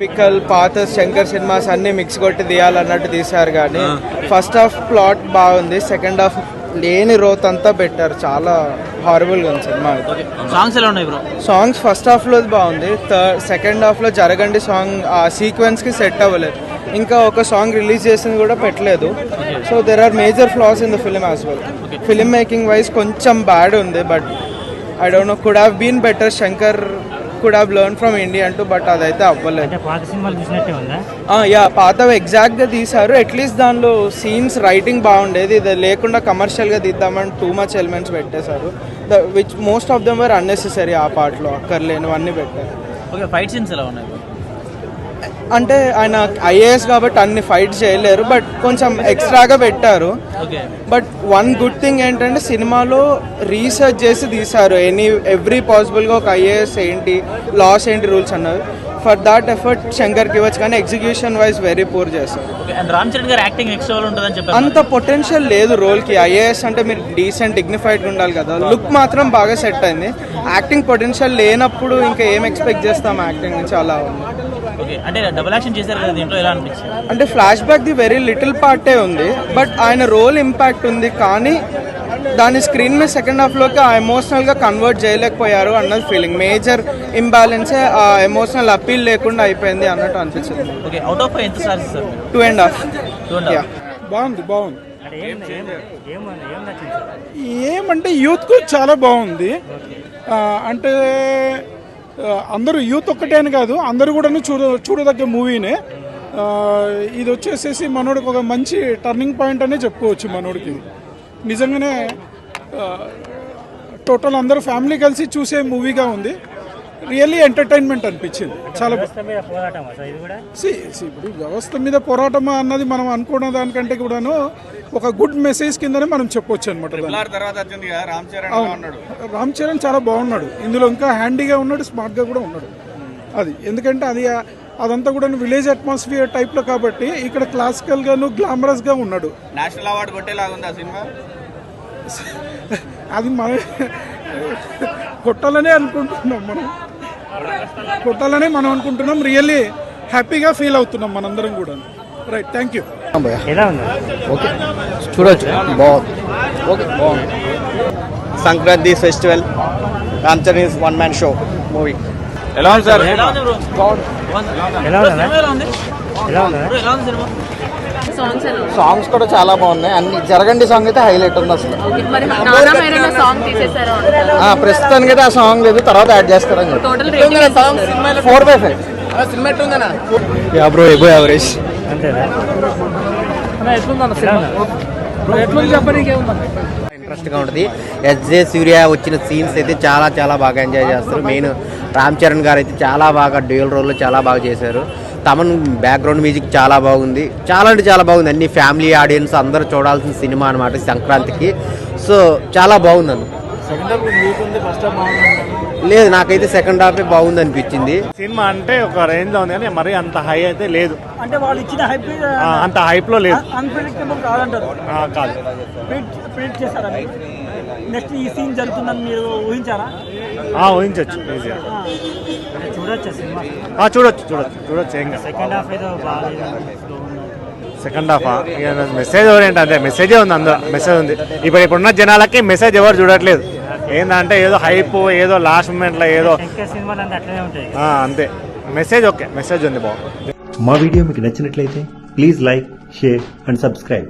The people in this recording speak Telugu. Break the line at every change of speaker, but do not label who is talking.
టిపికల్ పాత శంకర్ సినిమాస్ అన్ని మిక్స్ కొట్టి తీయాలన్నట్టు తీశారు కానీ ఫస్ట్ హాఫ్ ప్లాట్ బాగుంది సెకండ్ హాఫ్ లేని రోత్ అంతా పెట్టారు. చాలా హారబుల్గా ఉంది సినిమా.
సాంగ్స్ ఎలా ఉన్నాయి బ్రో
సాంగ్స్ ఫస్ట్ హాఫ్లో బాగుంది థర్డ్ సెకండ్ హాఫ్లో జరగండి సాంగ్ ఆ సీక్వెన్స్కి సెట్ అవ్వలేదు. ఇంకా ఒక సాంగ్ రిలీజ్ చేసింది కూడా పెట్టలేదు. So there are major flaws in the film as well film making wise కొంచెం బ్యాడ్ ఉంది but I don't know could have been better Shankar could have learn from India అంటూ బట్ అదైతే అవ్వలేదు.
పాత సినిమాలు చూసినట్టే ఉందా?
ఆ, యా పాతవి ఎగ్జాక్ట్గా తీశారు. అట్లీస్ట్ దానిలో సీన్స్ రైటింగ్ బాగుండేది. ఇది లేకుండా కమర్షియల్గా తీద్దామని టూ మచ్ ఎలిమెంట్స్ పెట్టేశారు. The which most of them were unnecessary ఆ పార్ట్లో అక్కర్లేనివన్నీ పెట్టారు.
ఓకే ఫైట్ సీన్స్ ఎలా ఉన్నాయి?
అంటే ఆయన ఐఏఎస్ కాబట్టి అన్ని ఫైట్ చేయలేరు బట్ కొంచెం ఎక్స్ట్రాగా పెట్టారు. బట్ వన్ గుడ్ థింగ్ ఏంటంటే సినిమాలో రీసెర్చ్ చేసి తీశారు. ఎనీ ఎవ్రీ పాసిబుల్గా ఒక ఐఏఎస్ ఏంటి లాస్ ఏంటి రూల్స్ అన్నది. ఫర్ దాట్ ఎఫర్ట్ శంకర్కి ఇవ్వచ్చు కానీ ఎగ్జిక్యూషన్ వైజ్ వెరీ పూర్
చెప్పారు
అంత పొటెన్షియల్ లేదు రోల్కి ఐఏఎస్ అంటే మీరు డీసెంట్ డిగ్నిఫైడ్ ఉండాలి కదా. లుక్ మాత్రం బాగా సెట్ అయింది. యాక్టింగ్ పొటెన్షియల్ లేనప్పుడు ఇంకా ఏం ఎక్స్పెక్ట్ చేస్తాం యాక్టింగ్ నుంచి? అలా ఉంది.
అంటే డబుల్ యాక్షన్ చేశారు కదా దీంట్లో ఎలా అనిపించింది?
అంటే flash back the very little పార్టే ఉంది బట్ ఆయన రోల్ ఇంపాక్ట్ ఉంది కానీ దాని స్క్రీన్ మీద సెకండ్ హాఫ్లోకి ఆ ఎమోషనల్గా కన్వర్ట్ చేయలేకపోయారు అన్నది ఫీలింగ్ మేజర్ ఇంబ్యాలెన్సే ఆ ఎమోషనల్ అపీల్ లేకుండా అయిపోయింది అన్నట్టు అనిపించింది.
ఓకే. అవుట్ ఆఫ్ ఎంత సార్? ఇస్తారు
టూ అండ్ హాఫ్
బాగుంది బాగుంది. ఏమంటే యూత్కు చాలా బాగుంది. అంటే అందరూ యూత్ ఒక్కటే అని కాదు అందరూ కూడా చూడ చూడదగ్గ మూవీనే. ఇది వచ్చేసేసి మనోడికి ఒక మంచి టర్నింగ్ పాయింట్ అనే చెప్పుకోవచ్చు మనోడికి. నిజంగానే టోటల్ అందరూ ఫ్యామిలీ కలిసి చూసే మూవీగా ఉంది. రియల్లీ ఎంటర్టైన్మెంట్ అనిపించింది. చాలా ఇప్పుడు వ్యవస్థ మీద పోరాటం అన్నది మనం అనుకున్న దానికంటే కూడాను ఒక గుడ్ మెసేజ్ కిందనే మనం చెప్పొచ్చు అనమాట రామ్ చరణ్ చాలా బాగున్నాడు. ఇందులో ఇంకా హ్యాండీగా ఉన్నాడు స్మార్ట్గా కూడా ఉన్నాడు. అది ఎందుకంటే అది అదంతా కూడా విలేజ్ అట్మాస్ఫియర్ టైప్లో కాబట్టి ఇక్కడ క్లాసికల్గాను గ్లామరస్గా ఉన్నాడు.
నేషనల్ అవార్డు కొట్టేలాగా ఉంది ఆ సినిమా?
అది మన కొట్టాలనే అనుకుంటున్నాం మనం. కొట్టాలనే మనం అనుకుంటున్నాం. రియల్లీ హ్యాపీగా ఫీల్ అవుతున్నాం మనందరం కూడా. రైట్ థ్యాంక్ యూ
ఎలా ఉంది?
ఓకే. చూడొచ్చు. బాగుంది. ఓకే బాగుంది. Sankranti festival Ram Charan is one man show movie.
ఎలా ఉంది సార్?
ఎలా ఉంది?
ఎలా ఉంది
సినిమా?
సాంగ్స్ కూడా చాలా బాగున్నాయి. అన్ని జరగండి సాంగ్ అయితే హైలైట్ ఉంది అసలు. ప్రస్తుతానికి అయితే ఆ సాంగ్ లేదు తర్వాత యాడ్ చేస్తారని four by five yeah bro above average
అంతేనా?
ఇంట్రెస్ట్గా ఉంటుంది. ఎస్జే సూర్య వచ్చిన సీన్స్ అయితే చాలా చాలా బాగా ఎంజాయ్ చేస్తారు. మెయిన్ రామ్ చరణ్ గారు అయితే చాలా బాగా డ్యూయల్ రోల్ చాలా బాగా చేశారు. తమన్ బ్యాక్గ్రౌండ్ మ్యూజిక్ చాలా బాగుంది. చాలా అంటే చాలా బాగుంది. అన్ని ఫ్యామిలీ ఆడియన్స్ అందరూ చూడాల్సిన సినిమా అనమాట సంక్రాంతికి. సో చాలా బాగుంది అన్న లేదు నాకైతే సెకండ్ హాఫే బాగుంది అనిపించింది.
సినిమా అంటే ఒక రేంజ్లో ఉంది కానీ మరీ అంత హై అయితే లేదు.
అంటే వాళ్ళు ఇచ్చిన హైప్
ఆ, అంత హైప్లో లేదు.
అన్ప్రెడిక్టబుల్ కాదంటారు.
ఆ, కాదు.
ప్రింట్ చేస్తారా నెక్స్ట్ ఈ సీన్ జరుగుతుందని మీరు ఊహించారా?
ఆ, ఊహించొచ్చు ఈజీగా.
చూడొచ్చా సినిమా?
ఆ, చూడొచ్చు చూడొచ్చు చూడొచ్చు ఏం కాదు.
సెకండ్ హాఫ్ ఏదో బాగా
సెకండ్ హాఫ్? మెసేజ్ ఓరియంట్ అంతే మెసేజే ఉంది అందులో మెసేజ్ ఉంది. ఇప్పుడు ఇప్పుడున్న జనాలకి మెసేజ్ ఎవరు చూడట్లేదు. ఏంటంటే ఏదో హైప్ ఏదో లాస్ట్ మూమెంట్లో ఏదో
శంకర్ సినిమాలు అంటే అట్లనే ఉంటాయి
ఆ, అంతే. మెసేజ్ ఓకే మెసేజ్ ఉంది బాగుంది
మా వీడియో మీకు నచ్చినట్లయితే please like share and subscribe.